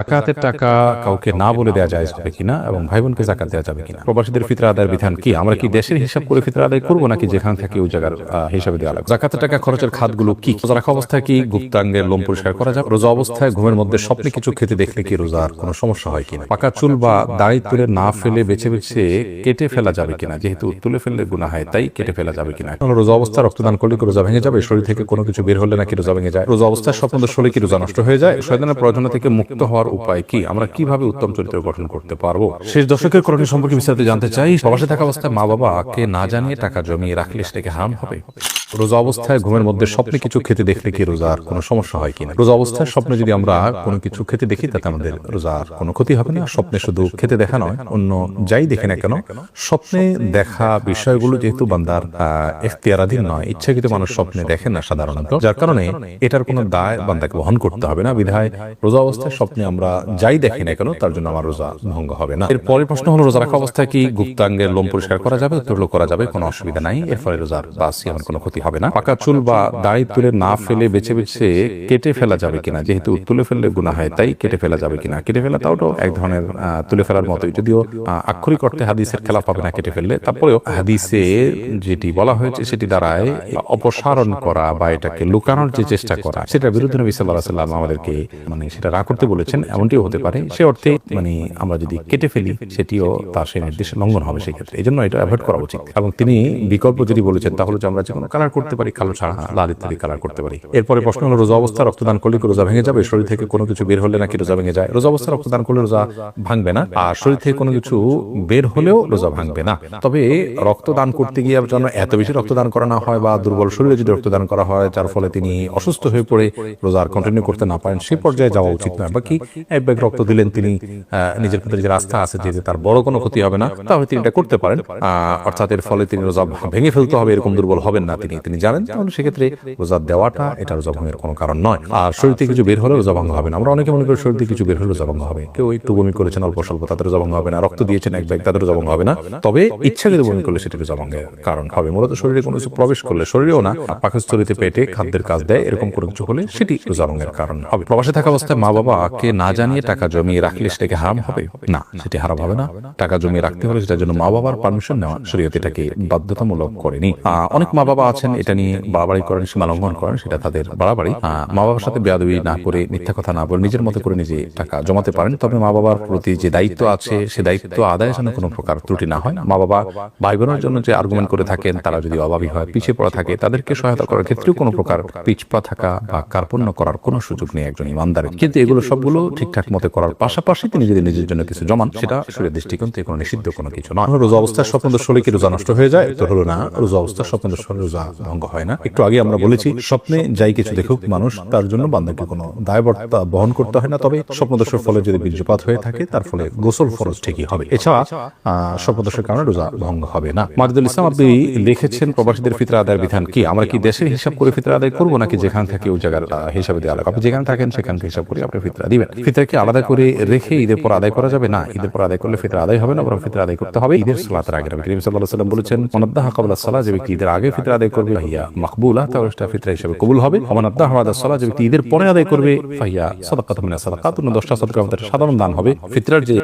জাকাতের টাকা কাউকে না বলে দেওয়া যায় হবে কিনা এবং ভাই বোনকে জাকাত দেওয়া যাবে কিনা? প্রবাসীদের ফিতরা আদায়ের বিধান কি? আমরা কি দেশের হিসাব করে ফিতরা আদায় করব নাকি যেখান থেকে ওই জায়গার হিসাবে দেওয়া লাগবে? জাকাতের টাকা খরচের খাতগুলো কি? রোজা রাখা অবস্থায় কি গুপ্তাঙ্গের লোম পরিষ্কার করা যাবে? রোজা অবস্থায় ঘুমের মধ্যে স্বপ্নে কিছু খেতে দেখলে কি রোজার কোনো সমস্যা হয় কিনা? পাকা চুল বা দাড়ি তুলে না ফেলে বেছে বেছে কেটে ফেলা যাবে কিনা? যেহেতু তুলে ফেললে গুণা হয় তাই কেটে ফেলা যাবে কিনা? রোজা অবস্থায় রক্তদান করলে কি রোজা ভেঙে যাবে? শরীর থেকে কোনো কিছু বের হলে নাকি রোজা ভেঙে যায়? রোজা অবস্থায় স্বপ্ন দোষ হলে কি রোজা নষ্ট হয়ে যায়? শয়তানের প্রয়োজনা থেকে মুক্ত হওয়ার উপায় কি? আমরা কীভাবে উত্তম চরিত্র গঠন করতে পারব? শেষ দশকের করণীয় সম্পর্কে বিস্তারিত জানতে চাই প্রবাসে থাকা অবস্থায় মা বাবাকে না জানিয়ে টাকা জমিয়ে রাখলে সেটাকে হার্ম হবে। রোজা অবস্থায় ঘুমের মধ্যে স্বপ্নে কিছু খেতে দেখলে কি রোজার কোনো সমস্যা হয় কিনা? রোজা অবস্থায় স্বপ্নে যদি আমরা কোনো কিছু খেতে দেখি, তাতে আমাদের রোজার কোনো ক্ষতি হবে না। স্বপ্নে শুধু খেতে দেখা নয়, অন্য যাই দেখে না কেন, স্বপ্নে দেখা বিষয়গুলো যেহেতু বান্দার এখতিয়ারাধীন নয়, ইচ্ছাকৃত মানুষ স্বপ্নে দেখেন না সাধারণত। যার কারণে এটার কোনো দায় বান্দাকে বহন করতে হবে না। বিধায় রোজা অবস্থায় স্বপ্নে আমরা যাই দেখি না কেন, তার জন্য আমার রোজা ভঙ্গ হবে না। এর পরের প্রশ্ন হলো, রোজা রাখা অবস্থায় কি গুপ্তাঙ্গের লোম পরিষ্কার করা যাবে উত্তর করা যাবে? কোনো অসুবিধা নাই। এর ফলে রোজার বা সিয়ামের কোনো ক্ষতি হবে না। পাকা চুল বা দাড়ি তুলে না ফেলে বেছে বেছে কেটে ফেলা যাবে কিনা, যেহেতু তুলে ফেললে গুণা হয়, তাই কেটে ফেলা যাবে কিনা? কেটে ফেলা তাও তো এক ধরনের তুলে ফেলার মতোই। যদিও আক্ষরিক অর্থে হাদিসের খেলা পাবে না কেটে ফেললে, তারপরেও হাদিসে যেটি বলা হয়েছে, সেটি দ্বারায় অপসারণ করা বা এটাকে লুকানোর যে চেষ্টা করা সেটা বিরুদ্ধে নবী সাল্লাহ সাল্লাম আমাদেরকে মানে সেটা না করতে বলেছেন, এমনটিও হতে পারে। সে অর্থে মানে আমরা যদি কেটে ফেলি, সেটিও তার সেই নির্দেশ লঙ্ঘন হবে সেই ক্ষেত্রে এই জন্য এটা অ্যাভয়েড করা উচিত। এবং তিনি বিকল্প যদি বলেছেন, তাহলে যে আমরা যে কোনো কালার করতে পারি, কালো ছাড়া লাল ইত্যাদি কালার করতে পারি। এরপরে প্রশ্ন হলো, রোজা অবস্থা রক্তদান করলে কি রোজা ভেঙে যাবে? শরীর থেকে কোনো কিছু বের হলে নাকি রোজা ভেঙে যায়? রোজা অবস্থা রক্তদান করলে রোজা ভাঙবে না, আর শরীর থেকে কোনো কিছু বের হলেও রোজা ভাঙবে না। তবে রক্তদান করতে গিয়ে যেন এত বেশি রক্তদান করা না হয় বা দুর্বল শরীরে যদি রক্তদান করা হয়, যার ফলে তিনি অসুস্থ হয়ে পড়ে রোজার কন্টিনিউ করতে না পারেন সেই পর্যায়ে যাওয়া উচিত নয়। বাকি এক ব্যাগ রক্ত দিলেন তিনি নিজের প্রতি যে রাস্তা আছে যে তার বড় কোনো ক্ষতি হবে না, তাহলে তিনি এটা করতে পারেন। অর্থাৎ এর ফলে তিনি রোজা ভেঙে ফেলতে হবে, এরকম দুর্বল হবেন না তিনি। তিনি জানেন তাহলে সেক্ষেত্রে রোজা দেওয়াটা এটা রোজা ভঙ্গের কোনো কারণ নয়। আর শরীর থেকে কিছু বের হলে রোজা ভঙ্গ হবে না। আমরা অনেকে মনে করি শরীর থেকে কিছু বের হলে রোজা ভঙ্গ হবে। কেউ একটু বমি করেছেন অল্প স্বল্প তাদের রোজা ভঙ্গ হবে না। রক্ত দিয়েছেন এক ব্যাগ তাদের রোজা ভঙ্গ হবে না। তবে ইচ্ছাকৃত বমি করলে সেটি রোজা ভঙ্গের কারণ হবে। মূলত শরীরে কোনো কিছু প্রবেশ করলে শরীরেও না পাকস্থলিতে পেটে খাদ্যের কাজ দেয় এরকম কোনো কিছু হলে সেটি রোজা ভঙ্গের কারণ হবে। প্রবাসে থাকা অবস্থায় মা বাবাকে না জানিয়ে টাকা জমিয়ে রাখলে সেটাকে হারাম হবে? না সেটি হারাম হবে না। টাকা জমিয়ে রাখতে হলে সেটার জন্য মা বাবার পারমিশন নেওয়া শরীয়ত এটাকে বাধ্যতামূলক করেনি। আহ, অনেক মা বাবা আছেন এটা নিয়ে বাড়াবাড়ি করেন সীমা লঙ্ঘন করেন, সেটা তাদের বাড়াবাড়ি। মা বাবার সাথে বেয়াদবি না করে মিথ্যা কথা না বলে নিজের মতো করে নিজে টাকা জমাতে পারেন, তবে মা বাবার প্রতি যে দায়িত্ব আছে, সে দায়িত্ব আদায় যেন কোনো প্রকার ত্রুটি না হয়। মা বাবা ভাই বোনের জন্য যে আর্গুমেন্ট করে থাকেন, তারা যদি অভাবী হয়, পিছিয়ে পড়া থাকে, তাদেরকে সহায়তা করার ক্ষেত্রেও কোনো প্রকার পিছপা থাকা বা কার্পণ্য করার কোনো সুযোগ নেই একজন ইমানদারের। কিন্তু এগুলো সবগুলো ঠিকঠাক মতো করার পাশাপাশি তিনি যদি নিজের জন্য কিছু জমান, সেটা শরীরের দৃষ্টিকোণ থেকে কোনো নিষিদ্ধ কোনো কিছু নয়। রোজা অবস্থায় স্বপ্ন দোষ হলে কি রোজা নষ্ট হয়ে যায়? তো হলো না। রোজা অবস্থায় স্বপ্ন দোষ হলে রোজা ভঙ্গ হয় না। একটু আগে আমরা বলেছি, স্বপ্নে যাই কিছু দেখুক মানুষ, তার জন্য বান্দাকে কোনো দায়বর্তা বহন করতে হয় না, তবে স্বপ্নদোষের ফলে যদি বীর্যপাত হয়ে থাকে, তার ফলে গোসল ফরজ ঠিকই হবে। এছাড়া স্বপ্নদোষের কারণে রোজা ভঙ্গ হবে না। মাজিদুল ইসলাম, আপনি লিখেছেন প্রবাসীদের ফিতরা আদায়ের বিধান কি? আমরা কি দেশের হিসাব করে ফিতরা আদায় করব, নাকি যেখান থেকে ওই জায়গার হিসাবে দেওয়া লাগবে? আপনি যেখানে থাকেন, সেখানকে হিসাব করে আপনি ফিতরা দিবেন। ফিতরা কি আলাদা করে রেখে ঈদের পর আদায় করা যাবে? না, ঈদের পর আদায় করলে ফিতরা আদায় হবে না, বরং ফিতরা আদায় করতে হবে। ঈদের সালাতের আগে নবী করিম সাল্লাল্লাহু আলাইহি ওয়াসাল্লাম বলেছেন মনাদ্দাহ কাবলা সালাহ যে ব্যক্তি ঈদের আগে ফিতরা আদায় করবে ফাহিয়া মাকবুলা তাহলে সেটা ফিতরা হিসেবে কবুল হবে। অমানাদ্দাহ হাওয়াদা সালাহ যে ব্যক্তি ঈদের পরে আদায় করবে, ফাহিয়া সাদাকাতুন মিনা সাদাকাত, অন্য দশটা সাদাকা আমাদের সাধারণ দান হবে। ফিতরার যে